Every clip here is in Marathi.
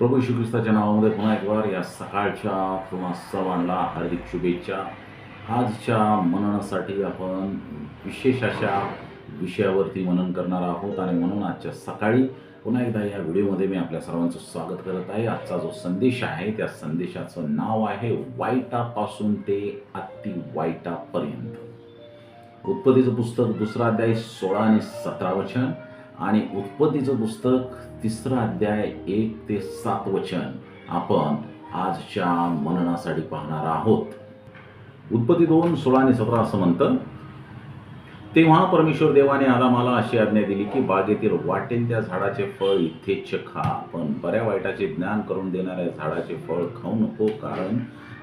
प्रभू येशू ख्रिस्ताच्या नावामध्ये पुन्हा एक वार या सकाळच्या किंवा सर्वांना हार्दिक शुभेच्छा. आजच्या मननासाठी आपण विशेष अशा विषयावरती मनन करणार आहोत आणि म्हणून आजच्या सकाळी पुन्हा एकदा या व्हिडिओमध्ये मी आपल्या सर्वांचं स्वागत करत आहे. आजचा जो संदेश आहे त्या संदेशाचं नाव आहे वाईटापासून ते अति वाईटापर्यंत. उत्पत्तीचं पुस्तक दुसरा अध्याय सोळा आणि सतरा वचन. आणि उत्पत्तीचं पुस्तक तिसरा अध्याय एक ते सात वचन आपण आजच्या मननासाठी पाहणार आहोत. उत्पत्ती दोन सोळा आणि सतरा असं म्हणतं तेव्हा परमेश्वर देवाने आदामाला अशी आज्ञा दिली की बागेतील वाटेल त्या झाडाचे फळ इथेच खा पण बऱ्या वाईटाचे ज्ञान करून देणाऱ्या झाडाचे फळ खाऊ नको कारण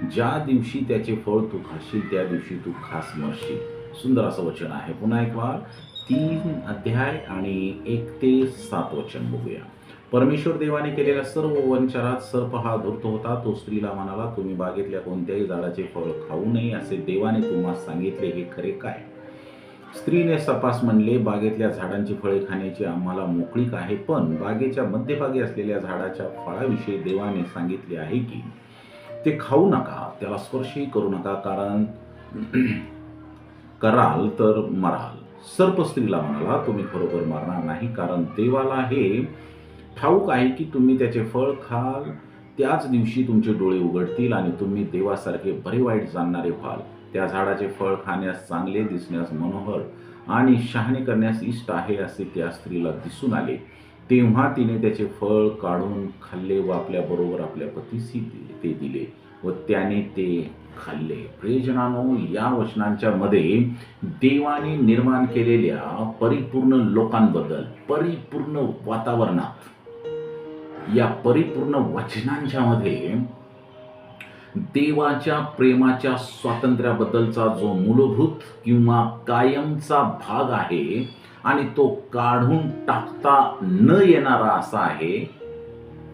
ज्या दिवशी त्याचे फळ तू खाशील त्या दिवशी तू खास मरशील. सुंदर असं वचन आहे. पुन्हा एक वार तीन अध्याय आणि एक ते सात वचन बघूया. परमेश्वर देवाने केलेल्या सर्व वंचारात सर्प हा धूर्त होता. तो स्त्रीला म्हणाला तुम्ही बागेतल्या कोणत्याही झाडाचे फळ खाऊ नये असे देवाने तुम्हाला सांगितले हे खरे काय? स्त्रीने सपास म्हणले बागेतल्या झाडांची फळे खाण्याची आम्हाला मोकळीक आहे पण बागेच्या मध्यभागी असलेल्या झाडाच्या फळाविषयी देवाने सांगितले आहे की ते खाऊ नका त्याला स्पर्शही करू नका कारण कराल तर मराल. सर्प स्त्रीला म्हणाला तुम्ही खरोखर मारणार नाही कारण देवाला हे ठाऊक आहे की तुम्ही त्याचे फळ खाल. त्याच दिवशी तुमचे डोळे उघडतील आणि तुम्ही देवासारखे बरे वाईट जाणणारे व्हाल. त्या झाडाचे फळ खाण्यास चांगले दिसण्यास मनोहर आणि शहाणे करण्यास इष्ट आहे असे त्या स्त्रीला दिसून आले. तेव्हा तिने त्याचे फळ काढून खाल्ले व आपल्याबरोबर आपल्या पतीशी ते दिले. व त्याने ते खाल्ले. प्रियजनानो या वचनांच्या मध्ये देवाने निर्माण केलेल्या परिपूर्ण लोकांबद्दल परिपूर्ण वातावरणात या परिपूर्ण वचनांच्या मध्ये देवाच्या प्रेमाच्या स्वातंत्र्याबद्दलचा जो मूलभूत किंवा कायमचा भाग आहे आणि तो काढून टाकता न येणारा असा आहे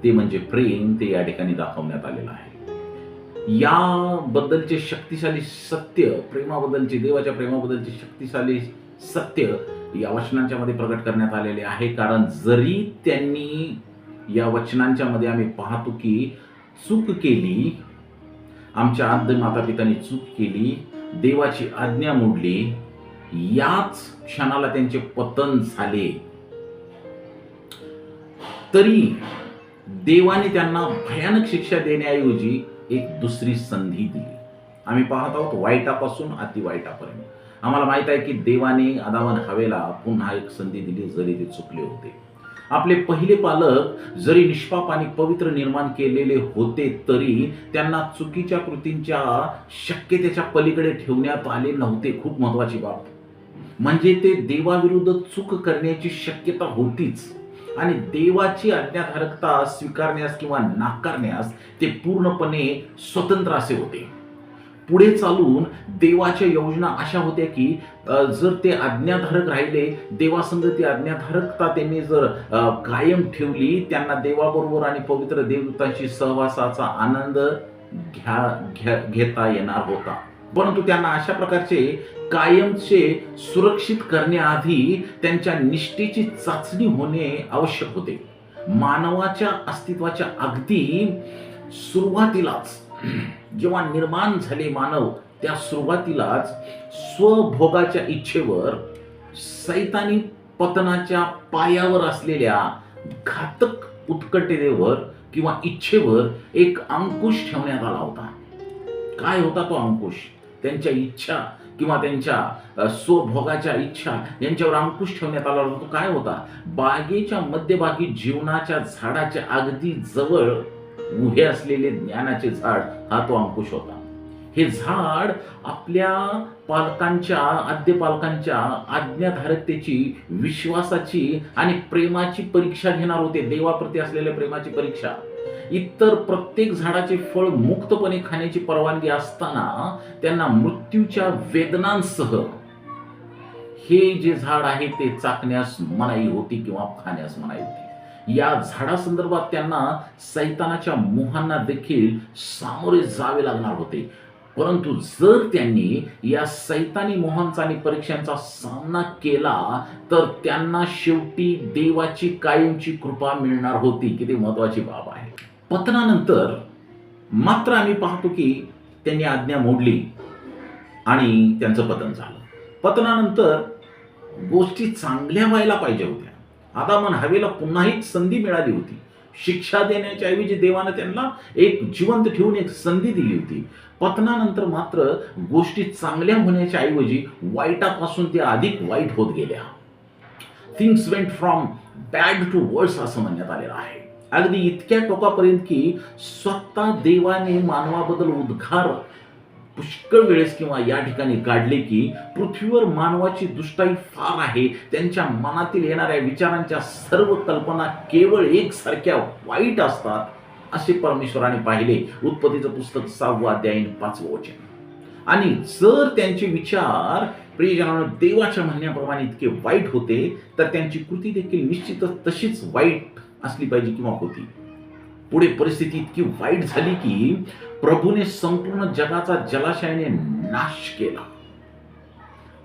ते म्हणजे प्रेम ते या ठिकाणी दाखवण्यात आलेलं आहे. याबद्दलचे शक्तिशाली सत्य प्रेमाबद्दलचे देवाच्या प्रेमाबद्दलचे शक्तिशाली सत्य या वचनांच्या मध्ये प्रकट करण्यात आलेले आहे. कारण जरी त्यांनी या वचनांच्या मध्ये आम्ही पाहतो की चूक केली आमच्या आद्य माता पितांनी चूक केली देवाची आज्ञा मोडली याच क्षणाला त्यांचे पतन झाले. तरी देवाने त्यांना भयानक शिक्षा देण्याऐवजी एक दुसरी संधी दिली. आम्ही पाहत आहोत वाईटापासून अतिवाईटापर्यंत आम्हाला माहीत आहे की देवाने आदावन हवेला पुन्हा एक संधी दिली जरी ते चुकले होते. आपले पहिले पालक जरी निष्पाप आणि पवित्र निर्माण केलेले होते तरी त्यांना चुकीच्या कृतींच्या शक्यतेच्या पलीकडे ठेवण्यात आले नव्हते. खूप महत्वाची बाब. म्हणजे ते देवाविरुद्ध चूक करण्याची शक्यता होतीच. आणि देवाची आज्ञाधारकता स्वीकारण्यास किंवा नाकारण्यास ते पूर्णपणे स्वतंत्र असे होते. पुढे चालून देवाच्या योजना अशा होत्या की जर ते आज्ञाधारक राहिले देवासंग ती आज्ञाधारकता त्यांनी जर कायम ठेवली त्यांना देवाबरोबर आणि पवित्र देवदूतांशी सहवासाचा आनंद घ्या घ्या घेता येणार होता. परंतु त्यांना अशा प्रकारचे कायमचे सुरक्षित करण्याआधी त्यांच्या निष्ठेची चाचणी होणे आवश्यक होते. मानवाच्या अस्तित्वाच्या अगदी सुरुवातीलाच जेव्हा निर्माण झाले मानव त्या सुरुवातीलाच स्वभोगाच्या इच्छेवर सैतानी पतनाच्या पायावर असलेल्या घातक उत्कटतेवर किंवा इच्छेवर एक अंकुश ठेवण्यात आला होता. काय होता तो अंकुश? त्यांच्या इच्छा किंवा त्यांच्या स्वभोगाच्या इच्छा यांच्यावर अंकुश ठेवण्यात आला. होता तो काय होता? बागेच्या मध्यभागी जीवनाच्या झाडाच्या अगदी जवळ उभे असलेले ज्ञानाचे झाड हा तो अंकुश होता. हे झाड आपल्या पालकांच्या आद्य पालकांच्या आज्ञाधारकतेची विश्वासाची आणि प्रेमाची परीक्षा घेणार होते. देवाप्रती असलेल्या प्रेमाची परीक्षा. इतर प्रत्येक झाडाचे फळ मुक्तपणे खाण्याची परवानगी असताना त्यांना मृत्यूच्या वेदनांसह हे जे झाड आहे ते चाकण्यास मनाई होती किंवा खाण्यास मनाई होती. या झाडासंदर्भात त्यांना सैतानाच्या मोहांना देखील सामोरे जावे लागणार होते. परंतु जर त्यांनी या सैतानी मोहांचा आणि परीक्षांचा सामना केला तर त्यांना शेवटी देवाची कायमची कृपा मिळणार होती. किती महत्वाची बाब आहे. पतनानंतर मात्र आम्ही पाहतो की त्यांनी आज्ञा मोडली आणि त्यांचं पतन झालं. पतनानंतर गोष्टी चांगल्या व्हायला पाहिजे होत्या. आता मन हवेला पुन्हा एक संधी मिळाली होती. शिक्षा देण्याच्या ऐवजी देवानं त्यांना एक जिवंत ठेवून एक संधी दिली होती. पतनानंतर मात्र गोष्टी चांगल्या होण्याच्या ऐवजी वाईटापासून ते अधिक वाईट होत गेल्या. Things went from bad to worse असं म्हणण्यात आलेलं आहे. अगदी इतक्या टोकापर्यंत की स्वतः देवाने मानवाबद्दल उद्गार पुष्कळ वेळेस किंवा या ठिकाणी काढले की पृथ्वीवर मानवाची दुष्टाई फार आहे. त्यांच्या मनातील येणाऱ्या विचारांच्या सर्व कल्पना केवळ एकसारख्या वाईट असतात असे परमेश्वराने पाहिले. उत्पत्तीचं पुस्तक सहावं अध्याय आणि पाचवं वचन. आणि जर त्यांचे विचार प्रियजनानं देवाच्या म्हणण्याप्रमाणे इतके वाईट होते तर त्यांची कृती देखील निश्चितच तशीच वाईट असली पाहिजे किंवा होती. पुढे परिस्थिती इतकी वाईट झाली की प्रभूने संपूर्ण जगाचा जलाशयाने नाश केला.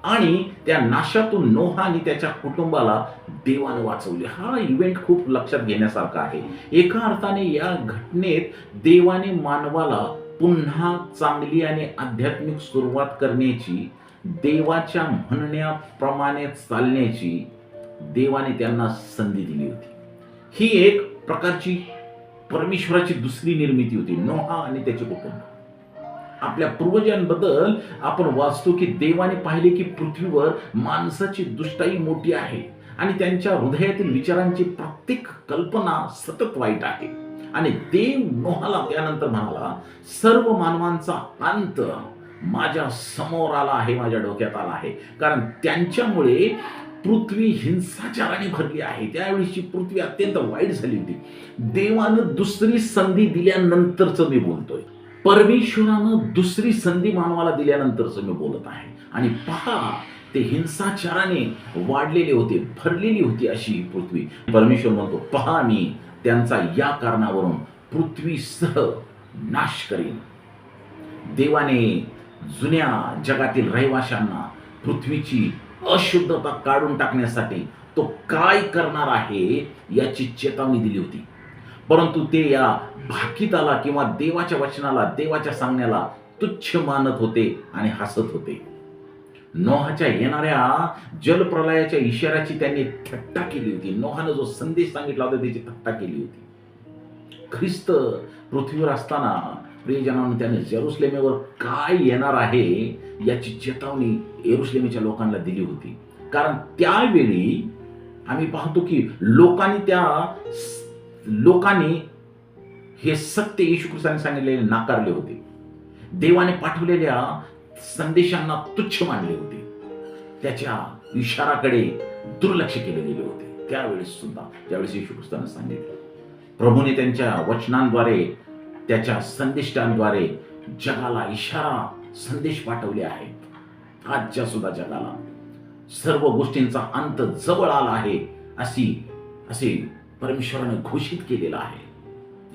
आणि त्या नाशातून नोहा आणि त्याच्या कुटुंबाला देवानं वाचवले. हा इव्हेंट खूप लक्षात घेण्यासारखा आहे. एका अर्थाने या घटनेत देवाने मानवाला पुन्हा चांगली आणि आध्यात्मिक सुरुवात करण्याची देवाच्या म्हणण्याप्रमाणे चालण्याची देवाने त्यांना संधी दिली होती. ही एक प्रकारची परमेश्वराची दुसरी निर्मिती होती नोहा आणि त्याचे कुटुंब. आपल्या पूर्वजांबद्दल आपण वाचतो की देवाने पाहिले की पृथ्वीवर माणसाची दुष्टाई मोठी आहे आणि त्यांच्या हृदयातील विचारांची प्रत्येक कल्पना सतत वाईट आहे. आणि देव नोहाला त्यानंतर म्हणाला सर्व मानवांचा अंत माझ्यासमोर आला आहे माझ्या डोक्यात आला आहे. कारण त्यांच्यामुळे पृथ्वी हिंसाचाराने भरली आहे. त्यावेळीची पृथ्वी अत्यंत वाईट झाली होती. देवानं दुसरी संधी दिल्यानंतरच मी बोलतोय. परमेश्वरानं दुसरी संधी मानवाला दिल्यानंतरच मी बोलत आहे. आणि पहा ते हिंसाचाराने वाढलेले होते भरलेली होती अशी पृथ्वी. परमेश्वर म्हणतो पहा मी त्यांचा या कारणावरून पृथ्वीसह नाश करीन. देवाने जुन्या जगातील रहिवाशांना पृथ्वीची अशुद्धता काढून टाकण्यासाठी तो काय करणार आहे याची चेतावणी दिली होती. परंतु ते या भाकिताला किंवा देवाच्या वचनाला देवाच्या सांगण्याला तुच्छ मानत होते आणि हसत होते. नोहाच्या येणाऱ्या जलप्रलयाच्या इशाऱ्याची त्यांनी थट्टा केली होती. नोहानं जो संदेश सांगितला होता त्याची थट्टा केली होती. ख्रिस्त पृथ्वीवर असताना प्रियजनानं त्याने जेरुसलेमेवर काय येणार आहे याची चेतावणी एरुसलेमेच्या लोकांना दिली होती. कारण त्यावेळी आम्ही पाहतो की लोकांनी त्या लोकांनी हे सत्य येशू ख्रिस्ताने सांगितलेले नाकारले होते. देवाने पाठवलेल्या संदेशांना तुच्छ मानले होते. त्याच्या इशाराकडे दुर्लक्ष केले गेले होते. त्यावेळेस सुद्धा ज्यावेळेस येशू ख्रिस्तानं सांगितलं. प्रभूने त्यांच्या वचनांद्वारे त्याच्या संदेष्टांद्वारे जगाला इशारा संदेश पाठवले आहेत. आजच्या सुद्धा जगाला. सर्व गोष्टींचा अंत जवळ आला आहे अशी असे परमेश्वराने घोषित केलेलं आहे.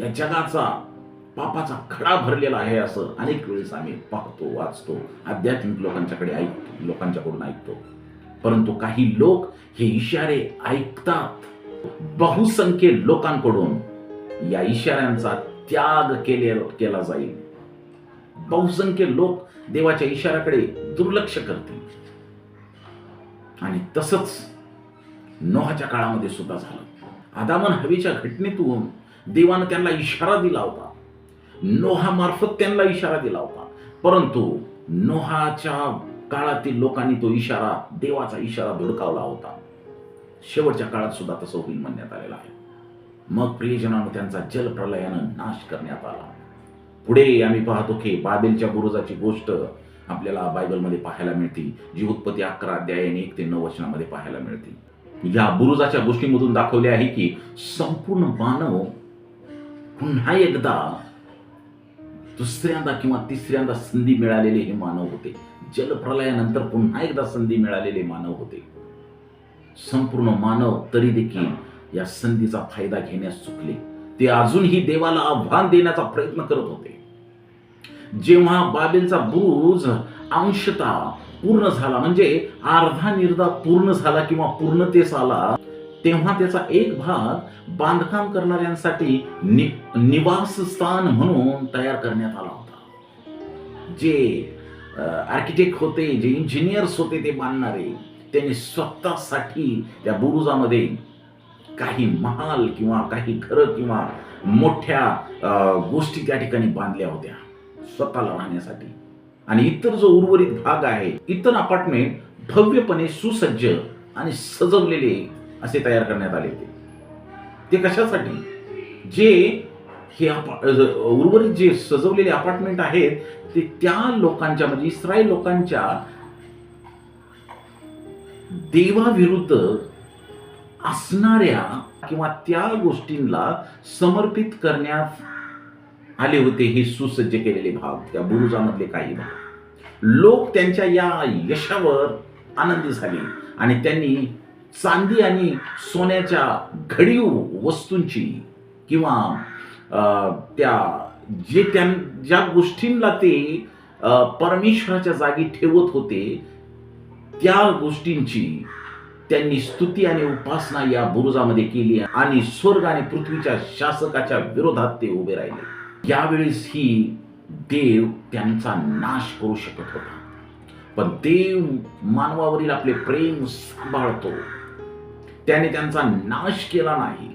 या जगाचा पापाचा खडा भरलेला आहे असं अनेक वेळेस आम्ही पाहतो वाचतो आध्यात्मिक लोकांच्याकडे ऐक लोकांच्याकडून ऐकतो. परंतु काही लोक हे इशारे ऐकतात. बहुसंख्य लोकांकडून या इशाऱ्यांचा त्याग केले केला जाईल. बहुसंख्य लोक देवाच्या इशाऱ्याकडे दुर्लक्ष करतील. आणि तसंच नोहाच्या काळामध्ये सुद्धा झालं. आदामन हवेच्या घटनेतून देवानं त्यांना इशारा दिला होता. नोहामार्फत त्यांना इशारा दिला होता. परंतु नोहाच्या काळातील लोकांनी तो इशारा देवाचा इशारा धुडकावला होता. शेवटच्या काळात सुद्धा तसं होईल म्हणण्यात आलेलं आहे. मग प्रियजनानं त्यांचा जलप्रलयानं नाश करण्यात आला. पुढे आम्ही पाहतो की बाबेलच्या बुरुजाची गोष्ट आपल्याला बायबलमध्ये पाहायला मिळते. जी उत्पत्ती अकरा अध्याय एक ते नऊ वचनामध्ये पाहायला मिळते. या बुरुजाच्या गोष्टीमधून दाखवले आहे की संपूर्ण मानव पुन्हा एकदा दुसऱ्यांदा किंवा तिसऱ्यांदा संधी मिळालेले हे मानव होते. जलप्रलयानंतर पुन्हा एकदा संधी मिळालेले मानव होते. संपूर्ण मानव तरी देखील या संधीचा फायदा घेण्यास चुकले. ते अजूनही देवाला आव्हान देण्याचा प्रयत्न करत होते. जेव्हा बाबेलचा बुरुज अंशता पूर्ण झाला म्हणजे अर्धा निर्धा पूर्ण झाला किंवा पूर्णतेस आला तेव्हा त्याचा एक भाग बांधकाम करणाऱ्यांसाठी नि निवासस्थान म्हणून तयार करण्यात आला होता. जे आर्किटेक्ट होते जे इंजिनियर्स होते ते बांधणारे त्यांनी स्वतःसाठी त्या बुरुजामध्ये काही महाल किंवा काही घरं किंवा मोठ्या गोष्टी त्या ठिकाणी बांधल्या होत्या स्वतःला राहण्यासाठी. आणि इतर जो उर्वरित भाग आहे इतर अपार्टमेंट भव्यपणे सुसज्ज आणि सजवलेले असे तयार करण्यात आले होते. ते कशासाठी? जे हे उर्वरित जे सजवलेले अपार्टमेंट आहेत ते त्या लोकांच्या म्हणजे इस्रायल लोकांच्या देवाविरुद्ध असणाऱ्या किंवा त्या गोष्टींना समर्पित करण्यात आले होते हे सुसज्ज केलेले भाग. त्या बुरुजामधले काही भाग. लोक त्यांच्या या यशावर आनंदी झाले आणि त्यांनी चांदी आणि सोन्याच्या घडीव वस्तूंची किंवा त्या जे त्यां ज्या गोष्टींना ते परमेश्वराच्या जागी ठेवत होते त्या गोष्टींची त्यांनी स्तुती आणि उपासना या बुरुजामध्ये केली आणि स्वर्ग आणि पृथ्वीच्या शासकाच्या विरोधात ते उभे राहिले. यावेळेस ही देव त्यांचा नाश करू शकत होता. पण देव मानवावरील आपले प्रेम सांभाळतो. त्याने त्यांचा नाश केला नाही.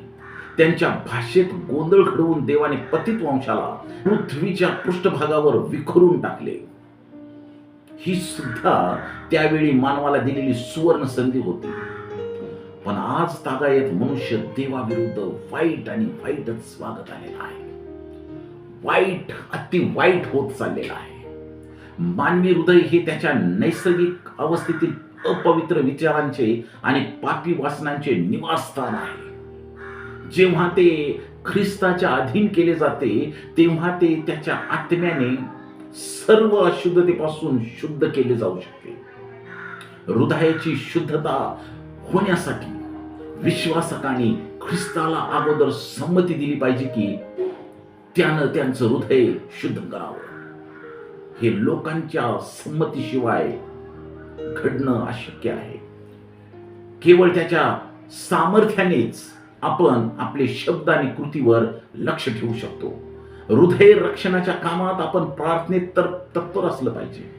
त्यांच्या भाषेत गोंधळ घडवून देवाने पतित वंशाला पृथ्वीच्या पृष्ठभागावर विखरून टाकले. ही सुद्धा त्यावेळी मानवाला दिलेली सुवर्ण संधी होती. पण आज तागायत मनुष्य देवाविरुद्ध वाईट आणि वाईटच स्वागत आलेला आहे. वाईट अति वाईट होत चाललेला आहे. मानवी हृदय हे त्याच्या नैसर्गिक अवस्थेतील अपवित्र विचारांचे आणि पापी वासनांचे निवासस्थान आहे. जेव्हा ते ख्रिस्ताच्या अधीन केले जाते तेव्हा ते त्याच्या आत्म्याने सर्व अशुद्धतेपासून शुद्ध केले जाऊ शकते. हृदयाची शुद्धता होण्यासाठी विश्वासकांनी ख्रिस्ताला अगोदर संमती दिली पाहिजे की त्यानं त्यांचं हृदय शुद्ध करावं. हे लोकांच्या संमतीशिवाय घडणं अशक्य आहे. केवळ त्याच्या सामर्थ्यानेच आपण आपले शब्द आणि कृतीवर लक्ष ठेवू शकतो. हृदय रक्षणाच्या कामात आपण प्रार्थनेत तर तत्पर असलं पाहिजे.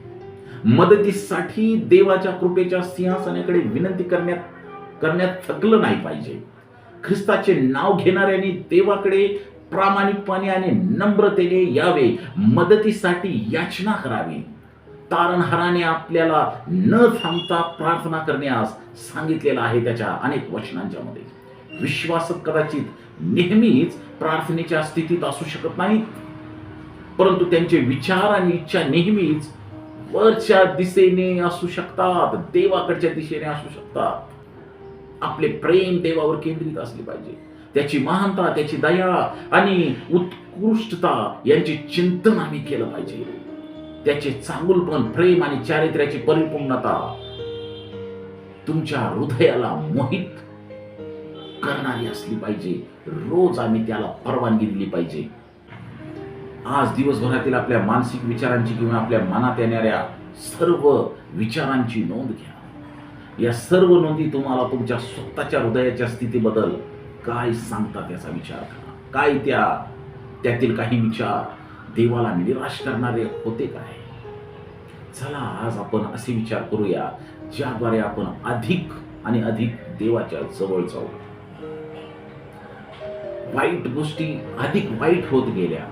मदतीसाठी देवाच्या कृपेच्या सिंहासनाकडे विनंती करण्यात करण्यात थकलं नाही पाहिजे. ख्रिस्ताचे नाव घेणाऱ्यांनी देवाकडे प्रामाणिकपणे आणि नम्रतेने यावे मदतीसाठी याचना करावी. तारणहाराने आपल्याला न थांबता प्रार्थना करण्यास सांगितलेलं आहे त्याच्या अनेक वचनांच्या मध्ये विश्वासक कदाचित नेहमीच प्रार्थनेच्या स्थितीत असू शकत नाहीत परंतु त्यांचे विचार आणि इच्छा नेहमीच वरच्या दिशेने असू शकतात देवाकडच्या दिशेने असू शकतात. आपले प्रेम देवावर केंद्रित असले पाहिजे. त्याची महानता त्याची दया आणि उत्कृष्टता यांचे चिंतन आम्ही केलं पाहिजे. त्याचे चांगुलपण प्रेम आणि चारित्र्याची परिपूर्णता तुमच्या हृदयाला मोहित करणारी असली पाहिजे. रोज आम्ही त्याला परवानगी दिली पाहिजे. आज दिवसभरातील आपल्या मानसिक विचारांची किंवा आपल्या मनात येणाऱ्या सर्व विचारांची नोंद घ्या. या सर्व नोंदी तुम्हाला तुमच्या स्वतःच्या हृदयाच्या स्थितीबद्दल काय सांगतात याचा विचार करा. काय त्या त्यातील काही विचार देवाला निराश करणारे होते काय? चला आज आपण असे विचार करूया ज्याद्वारे आपण अधिक आणि अधिक देवाच्या जवळ जाऊ. वाईट गोष्टी अधिक वाईट होत गेल्या.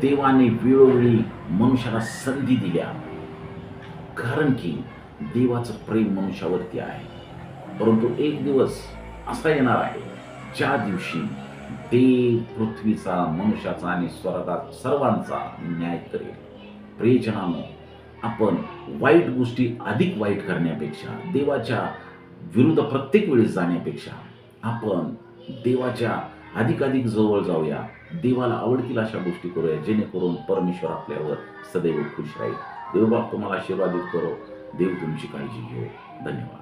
देवाने वेळोवेळी मनुष्याला संधी दिल्या. कारण की देवाचं प्रेम मनुष्यावरती आहे. परंतु एक दिवस असा येणार आहे ज्या दिवशी देव पृथ्वीचा मनुष्याचा आणि स्वर्गात सर्वांचा न्याय करेल. प्रियजनानं आपण वाईट गोष्टी अधिक वाईट करण्यापेक्षा देवाच्या विरुद्ध प्रत्येक वेळेस जाण्यापेक्षा आपण देवाच्या अधिकाधिक जवळ जाऊया. देवाला आवडतील अशा गोष्टी करूया जेणेकरून परमेश्वर आपल्यावर सदैव खुश राहील. देवबाप तुम्हाला आशीर्वादित करो. देव तुमची काळजी घेऊ धन्यवाद.